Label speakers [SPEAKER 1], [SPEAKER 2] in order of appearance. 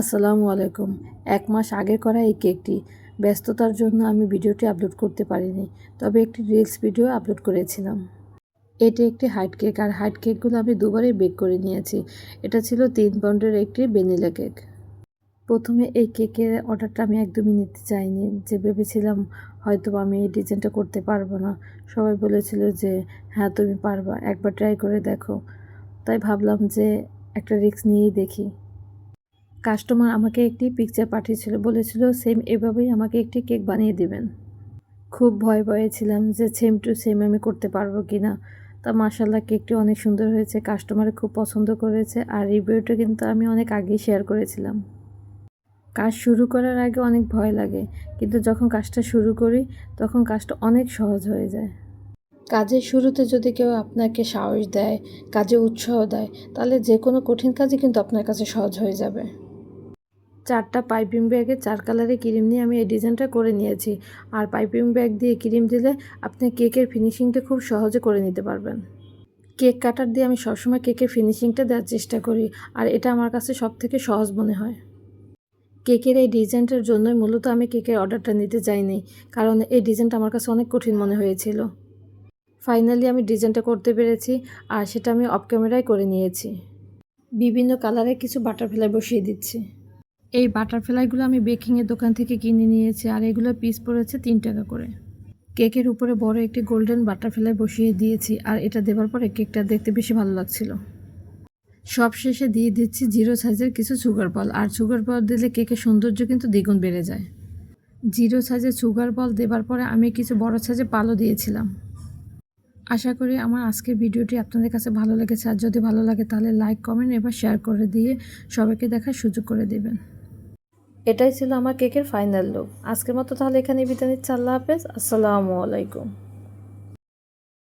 [SPEAKER 1] আসসালামু আলাইকুম। এক মাস আগে করা এই কেকটি। ব্যস্ততার জন্য আমি ভিডিওটি আপলোড করতে পারিনি, তবে একটি রিলস ভিডিও আপলোড করেছিলাম। এটি একটি হাইট কেক, আর হাইট কেকগুলো আমি দুবারই বেক করে নিয়েছি। এটা ছিল তিন পাউন্ডের একটি ভ্যানিলা কেক। প্রথমে এই কেকের অর্ডারটা আমি একদমই নিতে চাইনি। যে ভেবেছিলাম হয়তো আমি এই ডিজাইনটা করতে পারব না। সবাই বলেছিল যে হ্যাঁ তুমি পারবা। একবার ট্রাই করে দেখো। তাই ভাবলাম যে, একটা রিস্ক নিয়েই দেখি। কাস্টমার আমাকে একটি পিকচার পাঠিয়েছিল, বলেছিল সেম এভাবেই আমাকে একটি কেক বানিয়ে দিবেন। খুব ভয় ভয়ে ছিলাম যে সেম টু সেম আমি করতে পারব কি না তা মার্শাল্লাহ কেকটি অনেক সুন্দর হয়েছে কাস্টমারে খুব পছন্দ করেছে, আর রিভিউটা কিন্তু আমি অনেক আগেই শেয়ার করেছিলাম। কাজ শুরু করার আগে অনেক ভয় লাগে, কিন্তু যখন কাজটা শুরু করি, তখন কাজটা অনেক সহজ হয়ে যায়। কাজের শুরুতে যদি কেউ আপনাকে সাহস দেয়, কাজে উৎসাহ দেয়, তাহলে যে কোনো কঠিন কাজই কিন্তু আপনার কাছে সহজ হয়ে যাবে। চারটা পাইপিং ব্যাগে চার কালারের ক্রিম নিয়ে আমি এই ডিজাইনটা করে নিয়েছি। আর পাইপিং ব্যাগ দিয়ে ক্রিম দিলে আপনি কেকের ফিনিশিংটা খুব সহজে করে নিতে পারবেন। কেক কাটার দিয়ে আমি সবসময় কেকের ফিনিশিংটা দেওয়ার চেষ্টা করি, আর এটা আমার কাছে সব থেকে সহজ মনে হয়। কেকের এই ডিজাইনটার জন্যই মূলত আমি কেকের অর্ডারটা নিতে চাইনি কারণ এই ডিজাইনটা আমার কাছে অনেক কঠিন মনে হয়েছিল। ফাইনালি আমি ডিজাইনটা করতে পেরেছি, আর সেটা আমি অফ ক্যামেরায় করে নিয়েছি। বিভিন্ন কালারে কিছু বাটারফ্লাই বসিয়ে দিচ্ছি। এই বাটারফ্লাইগুলো আমি বেকিংয়ের দোকান থেকে কিনে নিয়েছি আর এগুলো পিস পড়েছে তিন টাকা করে। কেকের উপরে বড় একটি গোল্ডেন বাটারফ্লাই বসিয়ে দিয়েছি আর এটা দেওয়ার পরে কেকটা দেখতে বেশি ভালো লাগছিল। সব শেষে দিয়ে দিচ্ছি জিরো সাইজের কিছু সুগার বল আর সুগার বল দিলে কেকের সৌন্দর্য কিন্তু দ্বিগুণ বেড়ে যায়। জিরো সাইজের সুগার বল দেবার পরে আমি কিছু বড় সাইজে পালও দিয়েছিলাম। আশা করি আমার আজকের ভিডিওটি আপনাদের কাছে ভালো লেগেছে। আর যদি ভালো লাগে তাহলে লাইক, কমেন্ট এবার শেয়ার করে দিয়ে সবাইকে দেখার সুযোগ করে দেবেন। এটাই ছিল আমার কেকের ফাইনাল লুক আজকের মতো তাহলে এখানে বিদায় নিচ্ছি। আল্লাহ হাফেজ। আসসালামু আলাইকুম।